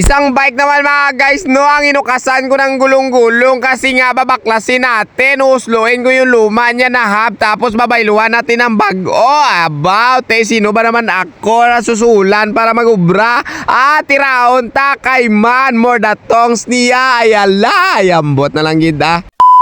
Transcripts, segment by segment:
Isang bike naman mga guys, no, ang inukasan ko ng gulong-gulong kasi nga babaklasin natin, usluin ko yung luma niya na hub, tapos babayluhan natin ng bago. About, eh, sino ba naman ako na susulan para magubra? Ah, tiraon ta kay man, more datongs niya, ayala, ayambot na lang gida.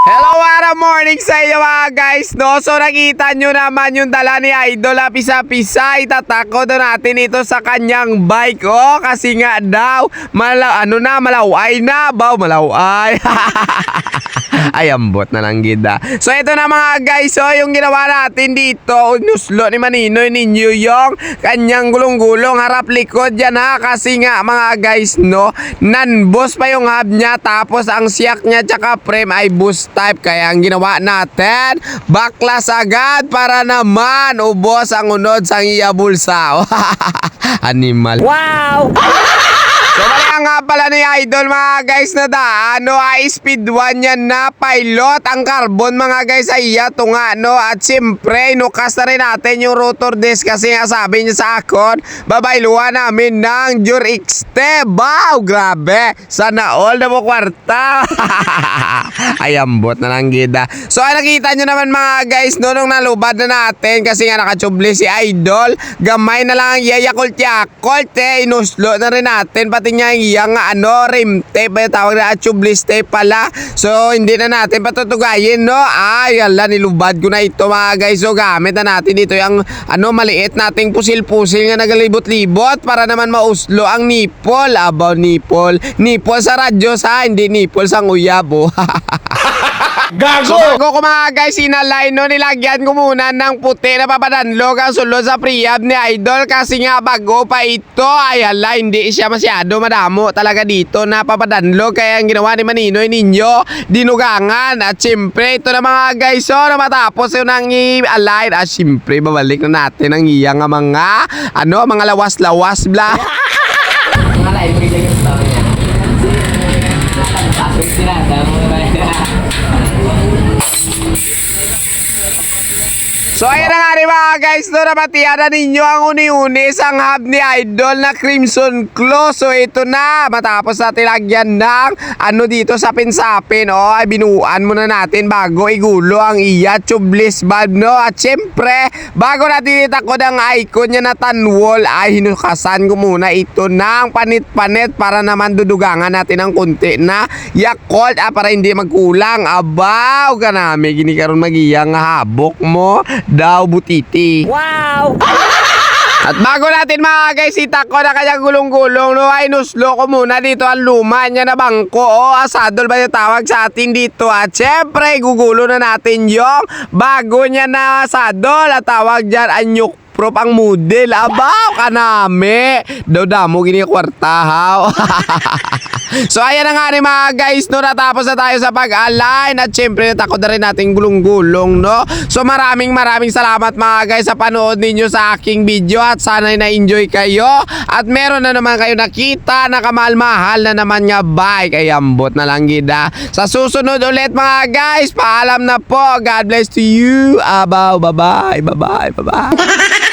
Hello, ara morning sa inyo mga guys, no? So nakita nyo naman yung dala ni Idol ah, pisa-pisa, itatako daw natin ito sa kanyang bike, oh, kasi nga daw, mala, ano na, malaway na, baw, malaway. Ay, ambot na lang gida. So, ito na mga guys, oh, yung ginawa natin dito, nuslo ni Maninoy ninyo yung kanyang gulong-gulong harap likod yan ha, kasi nga mga guys, no, nan-boss pa yung hub niya, tapos ang siyak niya tsaka frame ay boost type, kaya ang ginawa natin, baklas agad para naman ubos ang unod sa iya bulsa. Animal. Wow! So kaya nga pala ni Idol mga guys na daan no ay speed 1 yan na pilot ang carbon mga guys. Ay iya to nga no? At siyempre inukas na rin natin yung rotor disc kasi nga sabi niya sa akon babayluhan namin ng Jure XT wow grabe! Sana all na mo kwarta. Ay na lang gida so ay nakita nyo naman mga guys no nung nalubad na natin kasi nga nakachubli si Idol gamay na lang ang yayakult yakult eh. Inuslo na rin natin pati niya yung ano rim tape yung tawag na tubeless tape pala. So hindi na natin patutugayin no? Ay ala nilubad ko na ito mga guys. So gamit na natin dito yung ano maliit nating pusil-pusil nga nagalibot-libot para naman mauslo ang nipol abaw nipol nipol sa radyo sa hindi nipol sa nguyab oh. So Gago! bago ko mga guys sinalay no nilagyan ko muna ng puti. Na papadanlog ang sulod sa prehab ni Idol. Kasi nga bago pa ito. Ay hala hindi siya masyado madamo talaga dito. Na papadanlog kaya ang ginawa ni Maninoy ninyo dinugangan. At siyempre ito na mga guys so na matapos yun ang i-align. At siyempre babalik na natin ang iyang mga ano mga lawas-lawas bla. Mga live ko yung gusto niya. Tapos sinasa mo na So guys, no, napatiyan na ninyo ang uni-uni sa hub ni Idol na Crimson Claw. So ito na, matapos natin lagyan ng ano dito sa pinsapin, oh, ay binuuan muna natin bago igulo ang iya tubeless valve, no? At syempre, bago natin itakod ang icon niya na tanwol, ay hinukasan ko muna ito ng panit-panit para naman dudugangan natin ng kunti na Yakult ah, para hindi magkulang. Abaw ka namin, gini karon magiyang habok mo daw butiti. Wow! At bago natin mga guys, itak ko na kanyang gulong-gulong, no, ay nuslo ko muna dito ang luma niya na bangko. O, asadol ba yung tawag sa atin dito? At syempre, gugulo na natin yung bago niya na asadol. At tawag dyan, anyok prop ang model. Abaw ka nami. Daw damo gini kwartahaw. so ayan na nga rin mga guys no natapos na tayo sa pag-align at syempre natakot na rin nating gulong-gulong no. So maraming maraming salamat mga guys sa panood ninyo sa aking video at sana na-enjoy kayo at meron na naman kayo nakita na kamahal-mahal na naman nga bike ay ambot na lang gida. Sa susunod ulit mga guys, paalam na po. God bless to you. Abaw, bye-bye, bye-bye, bye-bye.